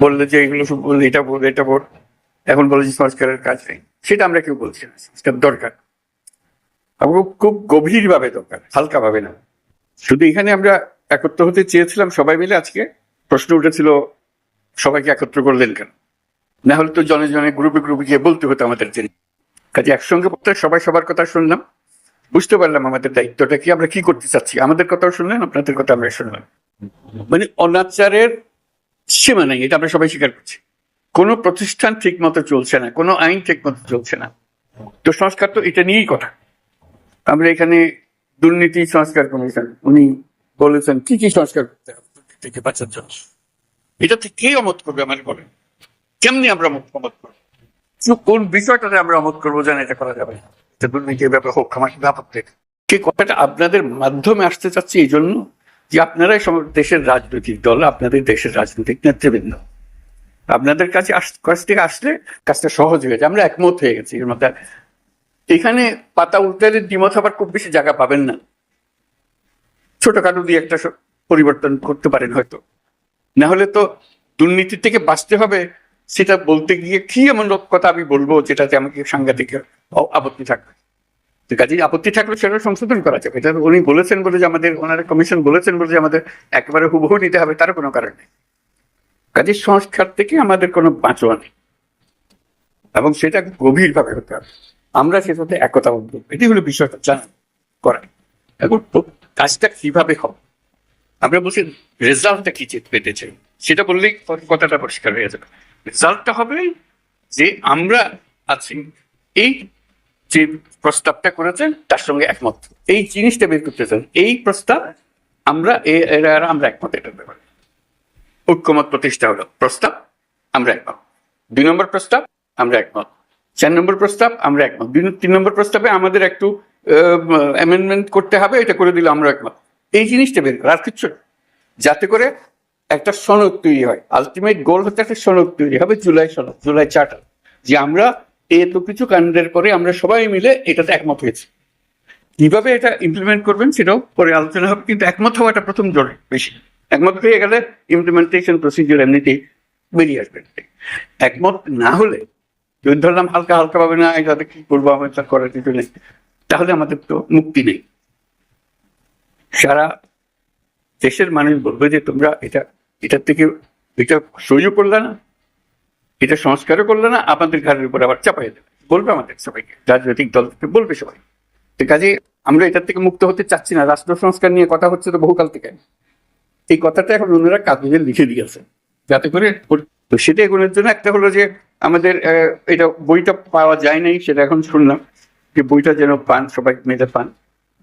বললে যে এগুলো সব এটা বল এটা বল এখন বলে যে সংস্কারের কাজ নেই। সেটা আমরা কেউ বলছি না। সংস্কার দরকার। এবং খুব গভীর ভাবে দরকার হালকা ভাবে না। শুধু এখানে আমরা একত্র হতে চেয়েছিলাম সবাই মিলে আজকে। প্রশ্ন উঠেছিল, সবাইকে একত্র করলেন কেন? না হলে তো জনে জনে গ্রুপে গ্রুপে গিয়ে বলতে হতো আমাদের জন্য কাজে একসঙ্গে বলতে সবাই সবার কথা শুনলাম। বুঝতে পারলাম আমাদের দায়িত্বটা কি, আমরা কি করতে চাচ্ছি। আমাদের কথাও শুনলেন, আপনাদের কথা আমরা শুনলাম। মানে অনাচারের সীমা নেই এটা আমরা সবাই স্বীকার করছি। কোনো প্রতিষ্ঠান ঠিক মতো চলছে না কোনো আইন ঠিক মতো চলছে না। তো সংস্কার তো এটা নিয়েই কথা। আমরা এখানে দুর্নীতি সংস্কার কমিশন উনি বলেছেন কি কি সংস্কার করতে হবে? থেকে বাঁচার জন্য। এটাতে কে অমত করবে আমার বলেন। কেমনি আমরা অমত- অমত করব কোন বিষয়টাতে আমরা অমত করব জানা এটা করা যাবে এটা দুর্নীতির ব্যাপার হোক আমার ব্যাপার থেকে কে কথাটা আপনাদের মাধ্যমে আসতে চাচ্ছি এই জন্য? যে আপনারাই দেশের রাজনৈতিক দল, আপনাদের দেশের রাজনৈতিক নেতৃবৃন্দ। আপনাদের কাছে কাছ থেকে আসলে কাজটা সহজ হয়ে গেছে আমরা একমত হয়ে গেছি এর মধ্যে। এখানে পাতা উল্টালে দ্বিমত হবার খুব বেশি জায়গা পাবেন না। ছোটখাটো দিয়ে একটা পরিবর্তন করতে পারেন হয়তো। না হলে তো দুর্নীতি থেকে বাঁচতে হবে, সেটা বলতে গিয়ে কি এমন কথা আমি বলব যেটাতে আমাকে সাংঘাতিক আপত্তি থাকবে? কাজেই আপত্তি থাকলে সেটা সংশোধন করা যাবে। এটা উনি বলেছেন বলে যে আমাদের, ওনারা কমিশন বলেছেন বলে যে আমাদের একেবারে হুবহু নিতে হবে, তার কোনো কারণ নেই। কাজে সংস্কার থেকে আমাদের কোনো বাঁচোয়া নেই। এবং সেটা গভীরভাবে হতে হবে। আমরা সেটাতে একতাবদ্ধ এটি হলো বিষয়টা জানা করা এখন কাজটা কীভাবে হবে? আমরা বলছি, রেজাল্টটা কি পেতে চাই সেটা বললেই কথাটা পরিষ্কার হয়ে যাবে। রেজাল্টটা হবে যে আমরা আছি এই যে প্রস্তাবটা করেছেন তার সঙ্গে একমত। এই জিনিসটা বের করতে চান, এই প্রস্তাব আমরা এরা আমরা একমত এটার ব্যাপারে ঐক্যমত প্রতিষ্ঠা হলো প্রস্তাব, আমরা একমত। দুই নম্বর প্রস্তাব, আমরা একমত। চার নম্বর প্রস্তাব, আমরা একমত। দুই, তিন নম্বর প্রস্তাবে আমাদের একটু অ্যামেন্ডমেন্ট করতে হবে, এটা করে দিলে আমরা একমত। এই জিনিসটা বের করা, আর কিচ্ছু যাতে করে একটা সনদ তৈরি হয়। আলটিমেট গোল হচ্ছে একটা সনদ তৈরি হবে, জুলাই সনদ, জুলাই চার্টার। যে আমরা এত কিছু কাণ্ডের পরে আমরা সবাই মিলে এটাতে একমত হয়েছি। কীভাবে এটা ইমপ্লিমেন্ট করবেন সেটাও পরে আলোচনা হবে, কিন্তু একমত হওয়াটা প্রথম জরুরি বেশি। একমত হয়ে গেলে ইমপ্লিমেন্টেশন প্রসিডিউর এমনিতেই বেরিয়ে আসবে। একমত না হলে, যদি ধরলাম হালকা হালকা ভাবে না এটাতে কি করব, আমি তা করার কিছু নেই, তাহলে আমাদের তো মুক্তি নেই। সারা দেশের মানুষ বলবে যে তোমরা এটা, এটার থেকে এটা সহ্য করলে না এটা সংস্কারও করলে না আমাদের ঘরের উপর আবার চাপাই দেবে বলবে আমাদের সবাইকে, রাজনৈতিক দল বলবে সবাই। কাজে আমরা এটার থেকে মুক্ত হতে চাচ্ছি না। রাষ্ট্র সংস্কার নিয়ে কথা হচ্ছে তো বহুকাল থেকে। এই কথাটা এখন ওনারা কাগজে লিখে দিয়েছে। যাতে করে সেটা এগুলোর জন্য একটা হলো যে আমাদের এটা বইটা পাওয়া যায় নাই, সেটা এখন শুনলাম যে বইটা যেন পান, সবাই মিলে পান।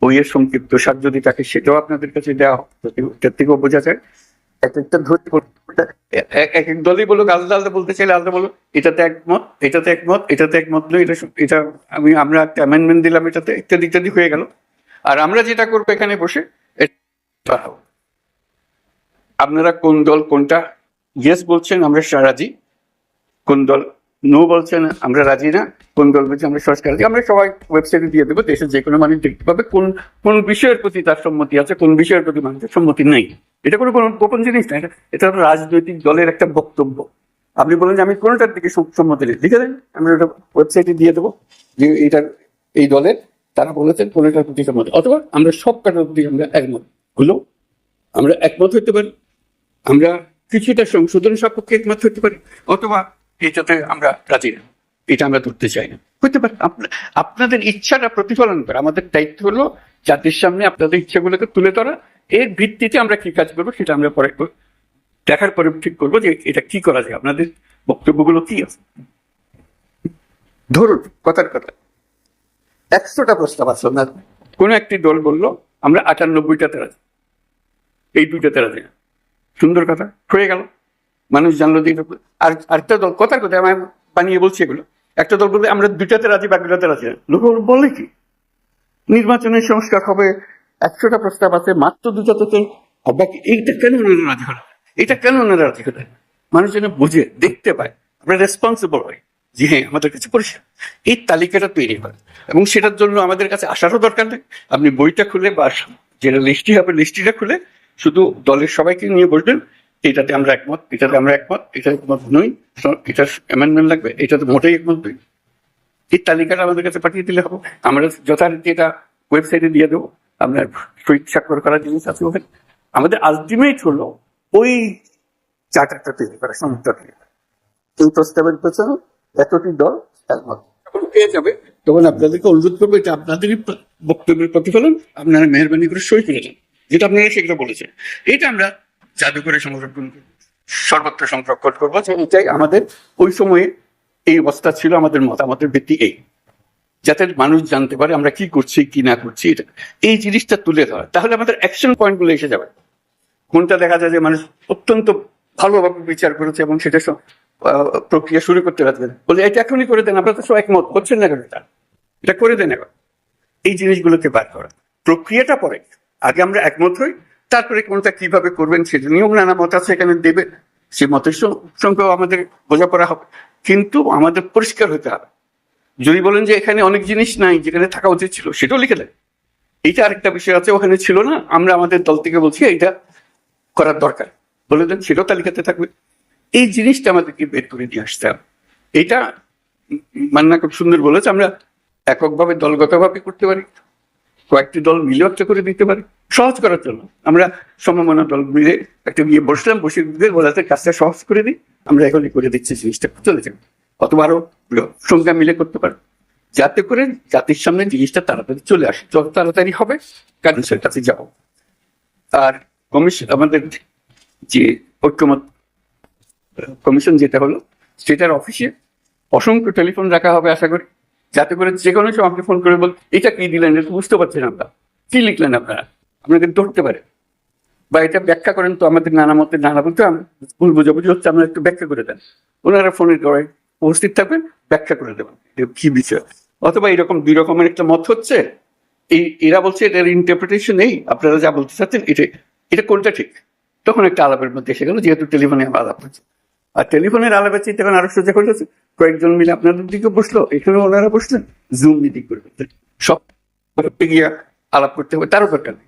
বইয়ের সংক্ষিপ্ত সার যদি থাকে, সেটাও আপনাদের কাছে দেওয়া হোক। এটার থেকেও বোঝা যায়। এক একটা ধরে এক দলই বলুক, আলাদা আলাদা বলতে চাইলে আলাদা বলো এটাতে একমত এটাতে একমত এটাতে একমত নয়, এটা এটা আমি, আমরা একটা অ্যামেন্ডমেন্ট দিলাম এটাতে, ইত্যাদি ইত্যাদি হয়ে গেল। আর আমরা যেটা করব এখানে বসে আপনারা কোন দল কোনটা ইয়েস বলছেন, আমরা রাজি। কোন দল নো বলছেন, আমরা রাজি না। কোন দল বলছে, আমরা সংস্কার আমরা সবাই ওয়েবসাইটে দিয়ে দেবো, দেশের যে কোনো মানুষ দেখতে পাবে কোন কোন বিষয়ের প্রতি তার সম্মতি আছে, কোন বিষয়ের প্রতি মানুষের সম্মতি নেই। এটা কোনো গোপন জিনিস না, এটা এটা রাজনৈতিক দলের একটা বক্তব্য। আপনি বলেন যে আমি কোনোটার দিকে সম- সম্মতি লিখে দেন আমরা ওটা ওয়েবসাইটে দিয়ে দেবো যে এইটার এই দলের, তারা বলেছেন কোনোটার প্রতি সম্মতি। অথবা আমরা সব কাটার প্রতি আমরা একমত। হলো, আমরা একমত হতে পারি, আমরা কিছুটা সংশোধন সপক্ষে একমত হতে পারি, অথবা এটাতে আমরা রাজি না। এটা আমরা ধরতে চাই না। হতে পারে। আপনাদের ইচ্ছাটা প্রতিফলন করে। আমাদের দায়িত্ব হলো জাতির সামনে আপনাদের ইচ্ছাগুলোকে তুলে ধরা এর ভিত্তিতে আমরা কি কাজ করব সেটা আমরা পরে দেখার পরে ঠিক করব যে এটা কি করা যায় আপনাদের বক্তব্যগুলো কি আছে? ধরুন কথার কথা। একশোটা প্রস্তাব আছে না কোনো একটি দল বলল আমরা আটানব্বইটাতে রাজি। এই দুইটাতে রাজি না। সুন্দর কথা হয়ে গেল। মানুষ জানলো যে আর আরেকটা দল কথার কথা আমি বানিয়ে বলছি এগুলো। একটা দল বলবে আমরা দুইটাতে রাজি বাকিটাতে রাজি না। লোক বলে কি? নির্বাচনের সংস্কার হবে একশোটা প্রস্তাব আছে, মাত্র দুটাতে আর বাকি এইটা কেন ওনারা রাজি হলো? এটা কেন ওনারা রাজি হলো? মানুষ যেন বুঝে, দেখতে পায়। আমরা রেসপন্সিবল হয় যে হ্যাঁ আমাদের কাছে পরিষ্কার। এই তালিকাটা তৈরি হয় এবং সেটার জন্য আমাদের কাছে আসারও দরকার নেই। আপনি বইটা খুলে বা যেটা লিস্টি হবে, লিস্টিটা খুলে শুধু দলের সবাইকে নিয়ে বসবেন। এটাতে আমরা একমত, এটাতে আমরা একমত এটা একমত নই। তো এটার অ্যামেন্ডমেন্ট লাগবে, এটাতে মোটেই একমত নই। এই তালিকাটা আমাদের কাছে পাঠিয়ে দিলে হবে। আমরা যথারীতি এটা ওয়েবসাইটে দিয়ে দেবো। আপনার শহীদ স্বাক্ষর করার জিনিস আছে ওখানে আমাদের আলটিমেট হলো ওই চার্টারটা তৈরি করা তৈরি করা। এই প্রস্তাবের পেছনে এতটি দল একমত পেয়ে যাবে? তখন আপনাদেরকে অনুরোধ করব এটা আপনাদেরই বক্তব্যের প্রতিফলন আপনারা মেহরবানি করে সই করে যান যেটা আপনারা সেগুলো বলেছেন। এটা আমরা জাদুঘরে সংরক্ষণ করব সর্বত্র সংরক্ষণ করব। যে এটাই আমাদের ওই সময়ে এই অবস্থা ছিল আমাদের মতামতের ভিত্তি এই। যাতে মানুষ জানতে পারে আমরা কি করছি, কি না করছি, এটা। এই জিনিসটা তুলে ধরা। তাহলে আমাদের অ্যাকশন পয়েন্টগুলো এসে যাবে। কোনটা দেখা যায় যে মানুষ অত্যন্ত ভালোভাবে বিচার করেছে এবং সেটা প্রক্রিয়া শুরু করতে পারবে। বলে, এটা এখনই করে দেন, আপনারা তো সব একমত। হচ্ছেন না কেন এটা? এটা করে দেন এখন এই জিনিসগুলোকে বার করা। প্রক্রিয়াটা পরে। আগে আমরা একমত হই, তারপরে কোনটা কীভাবে করবেন সেটা নিয়েও নানা মত আছে এখানে দেবে। সে মতের সঙ্গেও আমাদের বোঝাপড়া হবে। কিন্তু আমাদের পরিষ্কার হতে হবে। যদি বলেন যে এখানে অনেক জিনিস নাই যেখানে থাকা উচিত ছিল, সেটাও লিখে দেয় এইটা আরেকটা বিষয় আছে, ওখানে ছিল না, আমরা আমাদের দল থেকে বলছি এটা করার দরকার। বলে দেন, সেটাও তালিকাতে থাকবে। এই জিনিসটা আমাদেরকে বের করে দিয়ে আসতে হবে। এটা মান্না খুব সুন্দর বলেছে, আমরা এককভাবে দলগতভাবে করতে পারি, কয়েকটি দল মিলেও একটা করে দিতে পারি, সহজ করার জন্য। আমরা সমমনা দল মিলে একটা গিয়ে বসলাম বসে বলাতে কাজটা সহজ করে দিই, আমরা এখনই করে দিচ্ছি জিনিসটা, চলে যাবে। অথবা আরও মিলে করতে পারো। যাতে করে জাতির সামনে জিনিসটা তাড়াতাড়ি চলে আসে, যত তাড়াতাড়ি হবে কাউন্সিলের কাছে যাব আর কমিশন আমাদের যে ঐক্যমত, কমিশন যেটা হলো, সেটার অফিসে অসংখ্য টেলিফোন রাখা হবে, আশা করি। যাতে করে যে কোনো সময় আপনি ফোন করে বল, এটা কি দিলেন? এটা বুঝতে পারছেন আমরা। কি লিখলেন আপনারা? আপনাকে ধরতে পারে। বা এটা ব্যাখ্যা করেন তো আমাদের নানা মতে, নানা বলতে ভুল বুঝাবুঝি হচ্ছে, আমরা একটু ব্যাখ্যা করে দেন। ওনারা ফোনের করে উপস্থিত থাকবেন, ব্যাখ্যা করে দেবেন কি বিষয় অথবা এরকম দুই রকমের একটা মত হচ্ছে, এই এরা বলছে এটার ইন্টারপ্রিটেশন এই, আপনারা যা বলতে চাচ্ছেন এটা এটা কোনটা ঠিক? তখন একটা আলাপের মধ্যে এসে গেল, যেহেতু টেলিফোনে আলাপ হচ্ছে। আর টেলিফোনের আলাপের চেয়ে তখন আরও সোজা করে কয়েকজন মিলে আপনাদের দিকে বসল, এখানে ওনারা বসলেন জুম মিটিং করবেন। সব গিয়ে আলাপ করতে হবে, তারও দরকার নেই।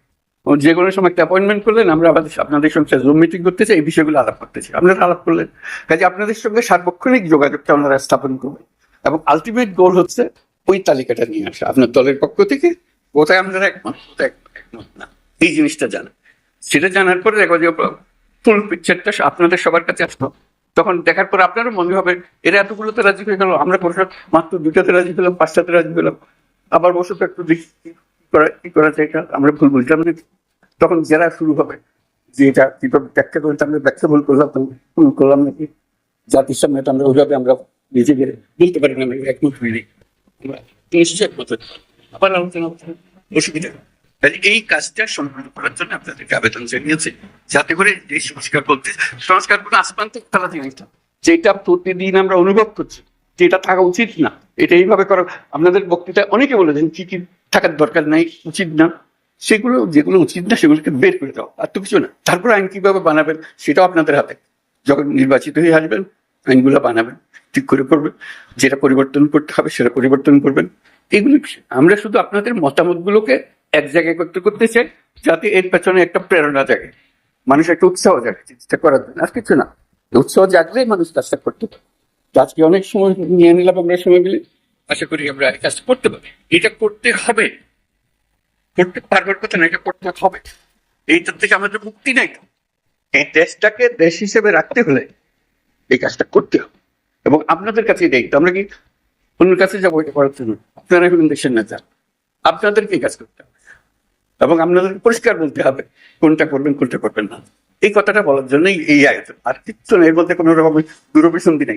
যে কোনো সময় একটা অ্যাপয়েন্টমেন্ট করলেন, আমরা আমাদের আপনাদের সঙ্গে জুম মিটিং করতে চাই, এই বিষয়গুলো আলাপ করতে চাই। আপনারা আলাপ করলেন। কাজে আপনাদের সঙ্গে সার্বক্ষণিক যোগাযোগটা ওনারা স্থাপন করবেন। এবং আলটিমেট গোল হচ্ছে ওই তালিকাটা নিয়ে আসা, আপনার দলের পক্ষ থেকে। কোথায় আপনারা একমত, কোথায় একমত না, এই জিনিসটা জানা। সেটা জানার পরে দেখো যে ফুল পিকচারটা আপনাদের সবার কাছে আসলো তখন দেখার পর আপনারও মনে হবে, এরা এতগুলোতে রাজি হয়ে গেল, আমরা পরিষদ মাত্র দুটাতে রাজি হলাম পাঁচটাতে রাজি হলাম। আবার বসে একটু দেখি করা, কি করা যায় এটা, আমরা ভুল বুঝলাম না। তখন যারা শুরু হবে, যে এটা কীভাবে ব্যাখ্যা করতে আমরা ব্যাখ্যা ভুল করলাম ভুল করলাম নাকি? জাতির সামনে আমরা ওইভাবে আমরা নিজেকে বলতে পারি না একমত হইনি আবার অসুবিধা। এই কাজটা সম্পূর্ণ করার জন্য আপনাদেরকে আবেদন জানিয়েছে, যাতে করে এই সংস্কার করতে সংস্কার কোনো আসমান থেকে জিনিসটা যেটা প্রতিদিন আমরা অনুভব করছি যে এটা থাকা উচিত না, এটা এইভাবে করা আপনাদের বক্তৃতা অনেকে বলেছেন, কি কি থাকার দরকার নাই, উচিত না। সেগুলো, যেগুলো উচিত না, সেগুলোকে বের করে দাও। আর তো কিছু না। তারপর আইন কীভাবে বানাবেন, সেটাও আপনাদের হাতে। যখন নির্বাচিত হয়ে আসবেন, আইনগুলো বানাবেন, ঠিক করে করবেন। যেটা পরিবর্তন করতে হবে, সেটা পরিবর্তন করবেন। এগুলো আমরা শুধু আপনাদের মতামতগুলোকে এক জায়গায় করতে করতে চাই, যাতে এর পেছনে একটা প্রেরণা জাগে। মানুষ একটা উৎসাহ জাগে, চেষ্টা করার জন্য। আর কিছু না। উৎসাহ জাগলে মানুষ কাজটা করতে পারে। আজকে অনেক সময় নিয়ে নিলাম আমরা সময় মিলে। আশা করি আমরা কাজটা করতে পারি। এটা করতে হবে। করতে পারবার কথা না এটা করতে হবে এইটার থেকে আমাদের মুক্তি নাই। এই দেশটাকে দেশ হিসেবে রাখতে হলে এই কাজটা করতে হবে। এবং আপনাদের কাছে দায়িত্ব। আমরা কি অন্যের কাছে যাব এটা করার জন্য? আপনারা এখন দেশের নেতা। আপনাদেরকে এই কাজ করতে হবে। এবং আপনাদের পরিষ্কার বলতে হবে কোনটা করবেন কোনটা করবেন না। এই কথাটা বলার জন্যই এই আয়োজন। আর কিচ্ছু নেই মধ্যে কোনো রকমের দূরভিসন্ধি নেই।